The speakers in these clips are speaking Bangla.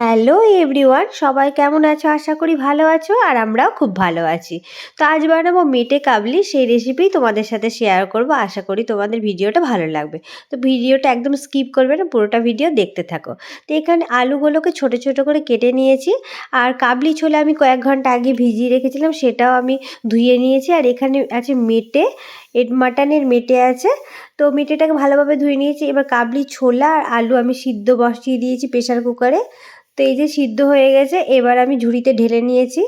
হ্যালো এভরিওয়ান, সবাই কেমন আছো? আশা করি ভালো আছো আর আমরাও খুব ভালো আছি। তো আজ বানাবো মেটে কাবলি, সেই রেসিপি তোমাদের সাথে শেয়ার করব। আশা করি তোমাদের ভিডিওটা ভালো লাগবে। তো ভিডিওটা একদম স্কিপ করবে না, পুরোটা ভিডিও দেখতে থাকো। তো এখানে আলুগুলোকে ছোট ছোট করে কেটে নিয়েছি। আর কাবলি ছোলা আমি কয়েক ঘণ্টা আগে ভিজিয়ে রেখেছিলাম, সেটাও আমি ধুয়ে নিয়েছি। আর এখানে আছে মেটে মাটনের মেটে আছে। তো মেটেটাকে ভালোভাবে ধুয়ে নিয়েছি। এবার কাবলি ছোলা আর আলু আমি সিদ্ধ বসিয়ে দিয়েছি প্রেশার কুকারে। তো এই যে সিদ্ধ হয়ে গেছে, এবার আমি ঝুড়িতে ঢেলে নিয়েছি।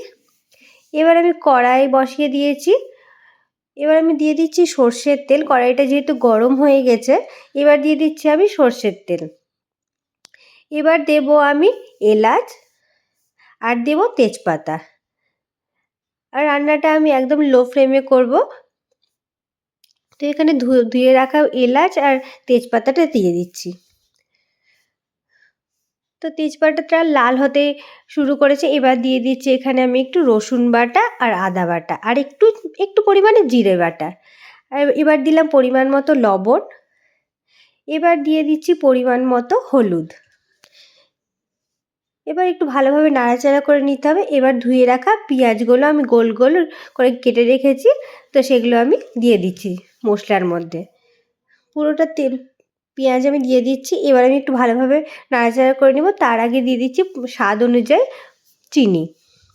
এবার আমি কড়াই বসিয়ে দিয়েছি। এবার আমি দিয়ে দিচ্ছি সর্ষের তেল। কড়াইটা যেহেতু গরম হয়ে গেছে, এবার দিয়ে দিচ্ছি আমি সর্ষের তেল। এবার দেব আমি এলাচ আর দেব তেজপাতা। আর রান্নাটা আমি একদম লো ফ্লেমে করব। তো এখানে ধুয়ে রাখা এলাচ আর তেজপাতাটা দিয়ে দিচ্ছি। তো তেজপাতাটা লাল হতে শুরু করেছে, এবার দিয়ে দিচ্ছি এখানে আমি একটু রসুন বাটা আর আদা বাটা আর একটু একটু পরিমাণে জিরে বাটা। আর এবার দিলাম পরিমাণ মতো লবণ। এবার দিয়ে দিচ্ছি পরিমাণ মতো হলুদ। এবার একটু ভালোভাবে নাড়াচাড়া করে নিতে হবে। এবার ধুয়ে রাখা পেঁয়াজগুলো আমি গোল গোল করে কেটে রেখেছি, তো সেগুলো আমি দিয়ে দিচ্ছি। মশলার মধ্যে। পুরোটা তেল, পেঁয়াজ আমি দিয়ে দিচ্ছি। এবার আমি একটু ভালোভাবে নাড়াচাড়া করে নেব। তার আগে দিয়ে দিচ্ছি স্বাদ অনুযায়ী চিনি।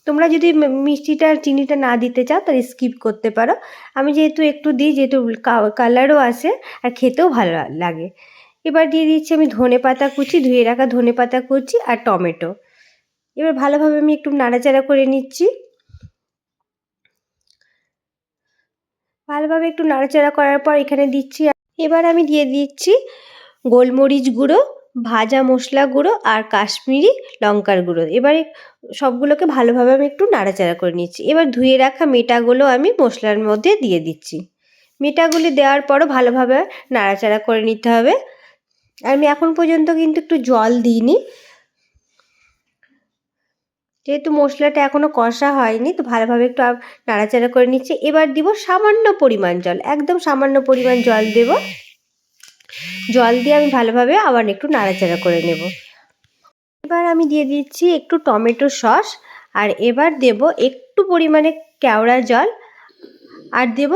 তোমরা যদি মিষ্টিটা চিনিটা না দিতে চাও, তাহলে স্কিপ করতে পারো। আমি যেহেতু একটু দিই, যেহেতু কালারও আসে আর খেতেও ভালো লাগে। এবার দিয়ে দিচ্ছি আমি ধনে পাতা কুচি, ধুয়ে রাখা ধনে পাতা কুচি আর টমেটো। এবার ভালোভাবে আমি একটু নাড়াচাড়া করে নিচ্ছি। ভালোভাবে একটু নাড়াচাড়া করার পর এখানে দিচ্ছি এবার আমি দিয়ে দিচ্ছি গোলমরিচ গুঁড়ো, ভাজা মশলা গুঁড়ো আর কাশ্মীরি লঙ্কার গুঁড়ো। এবারে সবগুলোকে ভালোভাবে আমি একটু নাড়াচাড়া করে নিচ্ছি। এবার ধুয়ে রাখা মেটাগুলো আমি মশলার মধ্যে দিয়ে দিচ্ছি। মেটাগুলি দেওয়ার পরও ভালোভাবে নাড়াচাড়া করে নিতে হবে। আমি এখন পর্যন্ত কিন্তু একটু জল দিইনি। যেহেতু মশলাটা এখনও কষা হয়নি, তো ভালোভাবে একটু নাড়াচাড়া করে নিচ্ছি। এবার দিব সামান্য পরিমাণ জল, একদম সামান্য পরিমাণ জল দেব। জল দিয়ে আমি ভালোভাবে আবার একটু নাড়াচাড়া করে নেব। এবার আমি দিয়ে দিচ্ছি একটু টমেটো সস, আর এবার দেব একটু পরিমাণে কেওড়া জল, আর দেব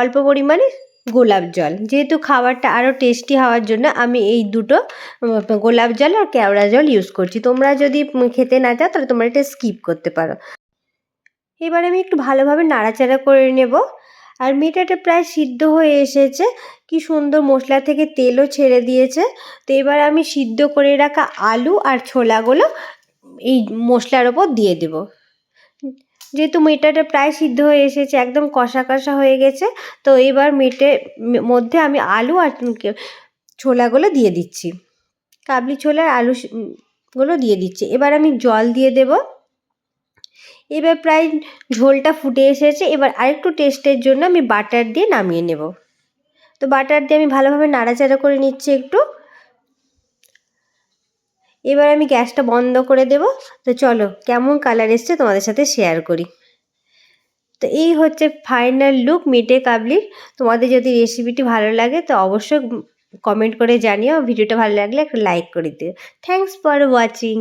অল্প পরিমাণে গোলাপ জল। যেহেতু খাবারটা আরও টেস্টি হওয়ার জন্য আমি এই দুটো গোলাপ জল আর কেওড়া জল ইউজ করছি। তোমরা যদি খেতে না চাও তাহলে তোমরা এটা স্কিপ করতে পারো। এবার আমি একটু ভালোভাবে নাড়াচাড়া করে নেব। আর মেটাটা প্রায় সিদ্ধ হয়ে এসেছে। কি সুন্দর মশলা থেকে তেলও ছেড়ে দিয়েছে। তো এবার আমি সিদ্ধ করে রাখা আলু আর ছোলাগুলো এই মশলার ওপর দিয়ে দেব। যেহেতু মেটাটা প্রায় সিদ্ধ হয়ে এসেছে, একদম কষা কষা হয়ে গেছে, তো এবার মেটের মধ্যে আমি আলু আর ছোলাগুলো দিয়ে দিচ্ছি। কাবলি ছোলার আলুগুলো দিয়ে দিচ্ছি। এবার আমি জল দিয়ে দেবো। এবার প্রায় ঝোলটা ফুটে এসেছে, এবার আরেকটু টেস্টের জন্য আমি বাটার দিয়ে নামিয়ে নেব। তো বাটার দিয়ে আমি ভালোভাবে নাড়াচাড়া করে নিচ্ছি একটু। এবার আমি গ্যাসটা বন্ধ করে দেব। তো চলো, কেমন কালার এসছে তোমাদের সাথে শেয়ার করি। তো এই হচ্ছে ফাইনাল লুক মিটে কাবলির। তোমাদের যদি রেসিপিটি ভালো লাগে তো অবশ্যই কমেন্ট করে জানিও। ভিডিওটা ভালো লাগলে একটা লাইক করে দিও। Thanks for watching